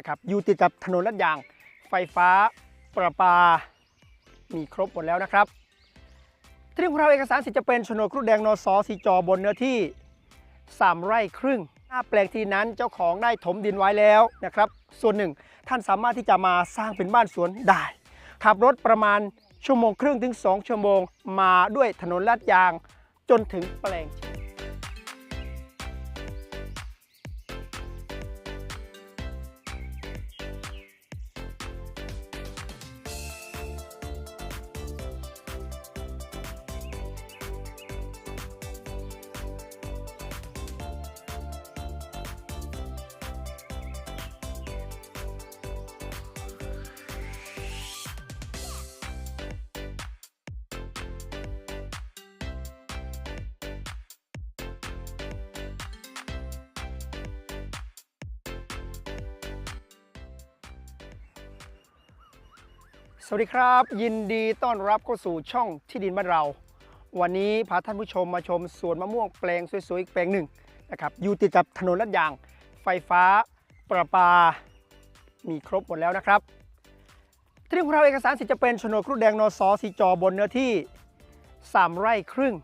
นะครับอยู่ติดกับถนนลาดยาง ไฟฟ้าประปา มีครบหมดแล้วนะครับ ที่ของเราเอกสารสิทธิ์จะเป็นโฉนดครุฑแดงนสสีจอบนเนื้อที่ 3 ไร่ครึ่งหน้าแปลงที่นั้นเจ้าของได้ถมดินไว้แล้วนะครับ ส่วนหนึ่งท่านสามารถที่จะมาสร้างเป็นบ้านสวนได้ ขับรถประมาณชั่วโมงครึ่งถึง 2 ชั่วโมง มาด้วยถนนลาดยางจนถึงแปลง สวัสดีครับ ยินดีต้อนรับเข้าสู่ช่องที่ดินบ้านเรา วันนี้พาท่านผู้ชมมาชมสวนมะม่วงแปลงสวยๆอีกแปลงหนึ่งนะครับอยู่ติดกับถนนลาดยาง ไฟฟ้าประปา มีครบหมดแล้วนะครับที่ของเราเอกสารสิทธิ์จะเป็นโฉนดครุฑแดงนสสีจอบนเนื้อที่ 3 ไร่ครึ่ง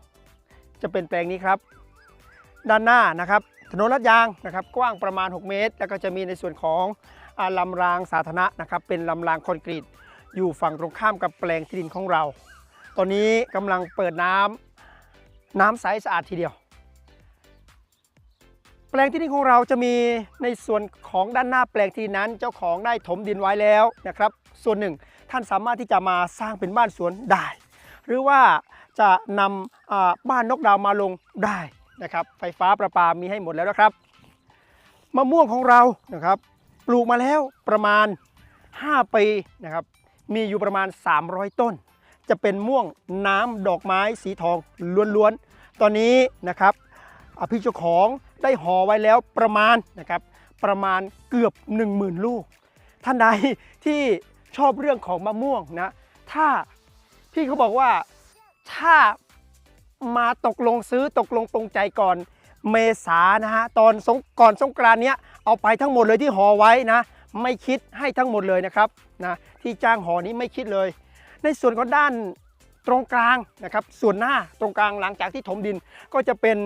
จะเป็นแปลงนี้ครับ ด้านหน้านะครับถนนลาดยางนะครับกว้างประมาณ 6 เมตร แล้วก็จะมีในส่วนของอลำรางสาธารณะนะครับเป็นลำรางคอนกรีต อยู่ฝั่งตรงข้ามกับแปลงที่ดินของเรา ตอนนี้กำลังเปิดน้ำน้ำใสสะอาดทีเดียว แปลงที่ดินของเราจะมีในส่วนของด้านหน้าแปลงที่นั้น เจ้าของได้ถมดินไว้แล้วนะครับ ส่วนหนึ่งท่านสามารถที่จะมาสร้างเป็นบ้านสวนได้ หรือว่าจะนำบ้านนกดาวมาลงได้นะครับ ไฟฟ้าประปามีให้หมดแล้วนะครับ มะม่วงของเรานะครับ ปลูกมาแล้วประมาณ 5 ปีนะครับ มีอยู่ประมาณ 300 ต้น จะเป็นม่วงน้ำดอกไม้สีทองล้วนๆ ตอนนี้นะครับอ่าพี่เจ้าของได้ห่อไว้แล้วประมาณนะครับประมาณเกือบ 10,000 ลูก ท่านใดที่ชอบเรื่องของมะม่วงนะถ้าพี่เขาบอกว่าถ้ามาตกลงซื้อตกลงปรงใจก่อนเมษานะฮะตอนสงก่อนสงกรานเนี้ยเอาไปทั้งหมดเลยที่ห่อไว้นะ ไม่คิดให้ทั้งหมดเลยนะครับนะที่จ้างหอนี้ไม่คิดเลย ในส่วนของด้านตรงกลางนะครับ ส่วนหน้าตรงกลางหลังจากที่ถมดินก็จะเป็น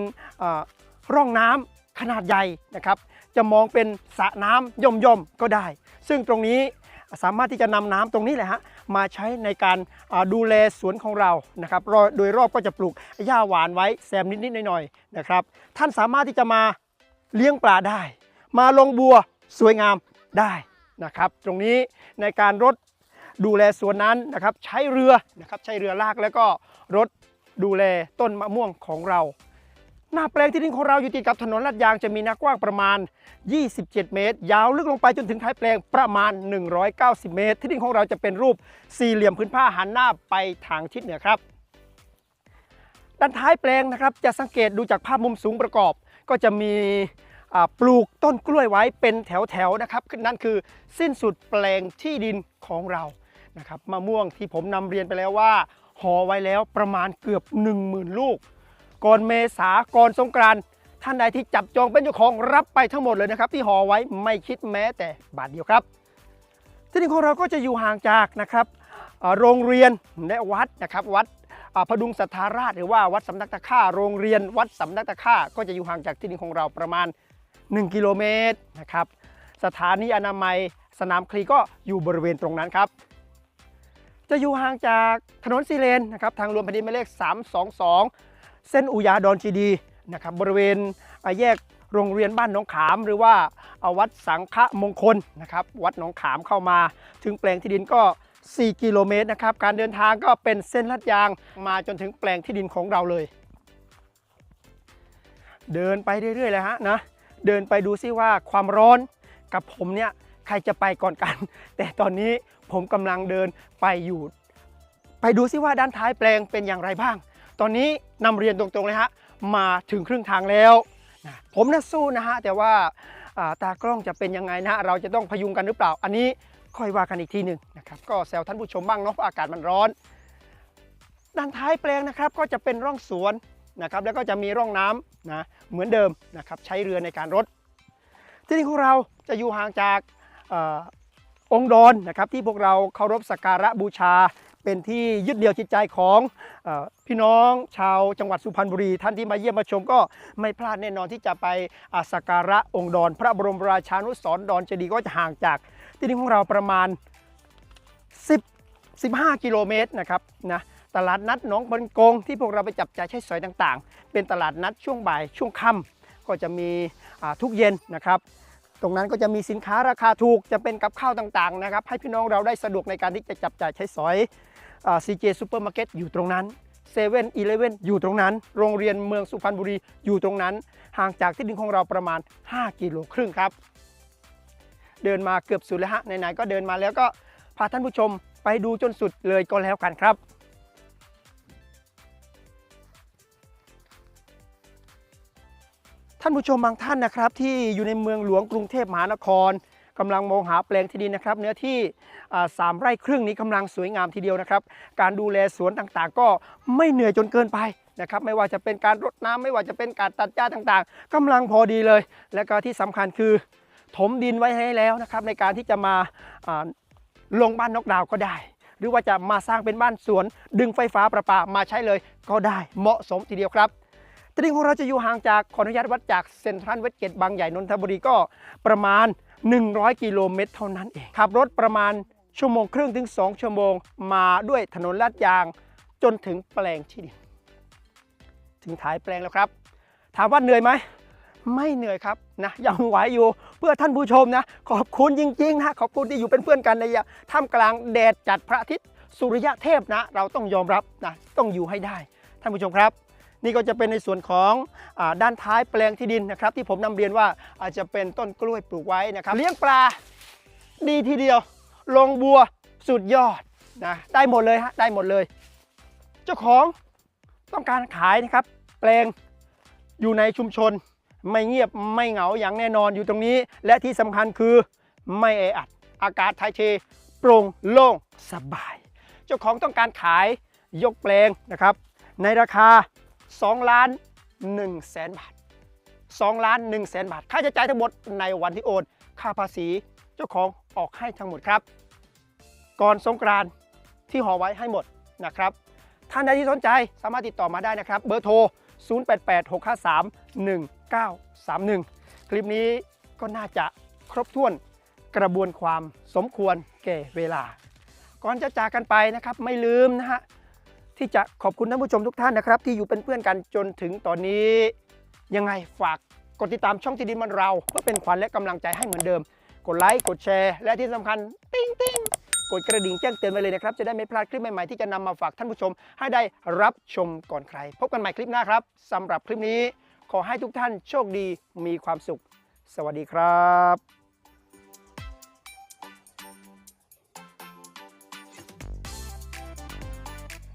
ร่องน้ำขนาดใหญ่นะครับ จะมองเป็นสระน้ำย่อมๆก็ได้ ซึ่งตรงนี้สามารถที่จะนำน้ำตรงนี้แหละฮะมาใช้ในการดูแลสวนของเรานะครับ โดยรอบก็จะปลูกหญ้าหวานไว้แซมนิดๆหน่อยๆนะครับ ท่านสามารถที่จะมาเลี้ยงปลาได้ มาลงบัวสวยงาม ได้นะครับ ตรงนี้ในการรถดูแลสวนนั้นนะครับใช้เรือนะครับใช้เรือลากแล้วก็รถดูแลต้นมะม่วงของเรา หน้าแปลงที่ดินของเราอยู่ติดกับถนนลาดยางจะมีหน้ากว้างประมาณ 27 เมตร ยาวลึกลงไปจนถึงท้ายแปลงประมาณ 190 เมตร ที่ดินของเราจะเป็นรูปสี่เหลี่ยมพื้นผ้าหันหน้าไปทางทิศเหนือครับ ด้านท้ายแปลงนะครับจะสังเกตดูจากภาพมุมสูงประกอบ ก็จะมี ปลูกต้นกล้วยไว้เป็นแถวๆนะครับนั่นคือสิ้นสุดแปลงที่ดินของเรานะครับมะม่วงที่ผมนำเรียนไปแล้วว่าห่อไว้แล้วประมาณเกือบ 10,000 ลูก ก่อนเมษาก่อนสงกรานท่านใดที่จับจองเป็นเจ้าของรับไปทั้งหมดเลยนะครับ ที่ห่อไว้ไม่คิดแม้แต่บาทเดียวครับที่ดินของเราก็จะอยู่ห่างจากนะครับโรงเรียนและวัดนะครับวัดพดุงสัทธาราชหรือว่าวัดสำนักตะค่าโรงเรียนวัดสำนักตะค่าก็จะอยู่ห่างจากที่ดินของเราประมาณ 1 กิโลเมตรนะครับ สถานีอนามัยสนามคลีก็อยู่บริเวณตรงนั้นครับ จะอยู่ห่างจากถนนซีเลนนะครับทางรวมแผ่นดินหมายเลข 322 เส้นอุยาดอนจีดีนะครับบริเวณแยกโรงเรียนบ้านหนองขาม หรือว่าอ่าวัดสังฆมงคลนะครับวัดหนองขามเข้ามา ถึงแปลงที่ดินก็ 4 กิโลเมตรนะครับการเดินทางก็เป็นเส้นลาดยางมาจนถึงแปลงที่ดินของเราเลย เดินไปเรื่อยๆเลยฮะนะ เดินไปดูซิว่าความร้อนกับผมเนี่ยใครจะไปก่อนกัน แต่ตอนนี้ผมกำลังเดินไปอยู่ ไปดูซิว่าด้านท้ายแปลงเป็นอย่างไรบ้าง ตอนนี้นำเรียนตรงๆเลยฮะมาถึงครึ่งทางแล้วนะผมน่ะสู้นะฮะแต่ว่าตากล้องจะเป็นยังไงนะเราจะต้องพยุงกันหรือเปล่า อันนี้ค่อยว่ากันอีกทีหนึ่งนะครับก็แซวท่านผู้ชมบ้างเนาะเพราะอากาศมันร้อน ด้านท้ายแปลงนะครับก็จะเป็นร่องสวน นะครับแล้วก็จะมีร่องน้ำนะเหมือนเดิมนะครับใช้เรือในการรด ที่ดินของเราจะอยู่ห่างจากอองค์ดรนนะครับที่พวกเราเคารพสักการะบูชา เป็นที่ยึดเหนี่ยวจิตใจของอพี่น้องชาวจังหวัดสุพรรณบุรี ท่านที่มาเยี่ยมมาชมก็ไม่พลาดแน่นอนที่จะไปอาสักการะองค์ดรพระบรมราชานุสรดอนเจดีย์ก็จะห่างจากที่นี่ของเราประมาณ 10 15 กิโลเมตรนะครับนะ ตลาดนัดหนองบันกงที่พวกเราไปจับจ่ายใช้สอยต่างๆ เป็นตลาดนัดช่วงบ่ายช่วงค่ำก็จะมีทุกเย็นนะครับ ตรงนั้นก็จะมีสินค้าราคาถูกจะเป็นกับข้าวต่างๆนะครับ ให้พี่น้องเราได้สะดวกในการที่จะจับจ่ายใช้สอยซีเจซูเปอร์มาร์เก็ตอยู่ตรงนั้นเซเว่นอีเลฟเว่นอยู่ตรงนั้น โรงเรียนเมืองสุพรรณบุรีอยู่ตรงนั้น ห่างจากที่ดินของเราประมาณ 5 กิโลครึ่งครับ เดินมาเกือบสุดแล้วฮะไหนๆก็เดินมาแล้วก็พาท่านผู้ชมไปดูจนสุดเลยก็แล้วกันครับ ท่านผู้ชมบางท่านนะครับ ที่อยู่ในเมืองหลวงกรุงเทพมหานครกำลังมองหาแปลงที่ดินนะครับ เนื้อที่สามไร่ครึ่งนี้กำลังสวยงามทีเดียวนะครับ การดูแลสวนต่างๆ ก็ไม่เหนื่อยจนเกินไปนะครับไม่ว่าจะเป็นการรดน้ำไม่ว่าจะเป็นการตัดหญ้าต่างๆกำลังพอดีเลย และก็ที่สำคัญคือถมดินไว้ให้แล้วนะครับในการที่จะมาอ่าลงบ้านนกดาวก็ได้ หรือว่าจะมาสร้างเป็นบ้านสวน ดึงไฟฟ้าประปามาใช้เลยก็ได้เหมาะสมทีเดียวครับ ที่ดินของเราจะอยู่ห่างจากขออนุญาตวัดจากเซ็นทรัลเวสเกตบางใหญ่นนทบุรีก็ประมาณ 100 กิโลเมตรเท่านั้นเอง ขับรถประมาณชั่วโมงครึ่งถึง 2 ชั่วโมงมาด้วยถนนลาดยางจนถึงแปลงที่ดิน ถึงท้ายแปลงแล้วครับ ถามว่าเหนื่อยไหม ไม่เหนื่อยครับนะยังไหวอยู่เพื่อท่านผู้ชมนะ ขอบคุณจริงๆนะขอบคุณที่อยู่เป็นเพื่อนกันในท่ามกลางแดดจัดพระอาทิตย์สุริยะเทพนะ เราต้องยอมรับนะต้องอยู่ให้ได้ ท่านผู้ชมครับ นี่ก็จะเป็นในส่วนของอด้านท้ายแปลงที่ดินนะครับ ที่ผมนำเรียนว่าอาจจะเป็นต้นกล้วยปลูกไว้นะครับ เลี้ยงปลาดีทีเดียว ลงบัวสุดยอดนะได้หมดเลยฮะได้หมดเลย เจ้าของต้องการขายนะครับ แปลงอยู่ในชุมชน ไม่เงียบไม่เหงาอย่างแน่นอนอยู่ตรงนี้ และที่สำคัญคือไม่แออัด อากาศถ่ายเทโปร่งโล่งสบาย เจ้าของต้องการขายยกแปลงนะครับ ในราคา 2ล้าน1แสนบาท2ล้าน1แสนบาท ค่าใช้จ่ายทั้งหมดในวันที่โอน ค่าภาษีเจ้าของออกให้ทั้งหมดครับ ก่อนสงกรานที่ห่อไว้ให้หมดนะครับ ท่านใดที่สนใจสามารถติดต่อมาได้นะครับ เบอร์โทร 0886531931 คลิปนี้ก็น่าจะครบถ้วนกระบวนความสมควรแก่เวลา ก่อนจะจากกันไปนะครับ ไม่ลืมนะฮะ ที่จะขอบคุณท่านผู้ชมทุกท่านนะครับ ที่อยู่เป็นเพื่อนกันจนถึงตอนนี้ ยังไงฝากกดติดตามช่องที่ดินมันเรา เพื่อเป็นขวัญและกำลังใจให้เหมือนเดิม กดไลค์กดแชร์และที่สำคัญ ติ้งติ้งกดกระดิ่งแจ้งเตือนไปเลยนะครับ จะได้ไม่พลาดคลิปใหม่ๆที่จะนำมาฝากท่านผู้ชม ให้ได้รับชมก่อนใคร พบกันใหม่คลิปหน้าครับสำหรับคลิปนี้ ขอให้ทุกท่านโชคดีมีความสุข สวัสดีครับ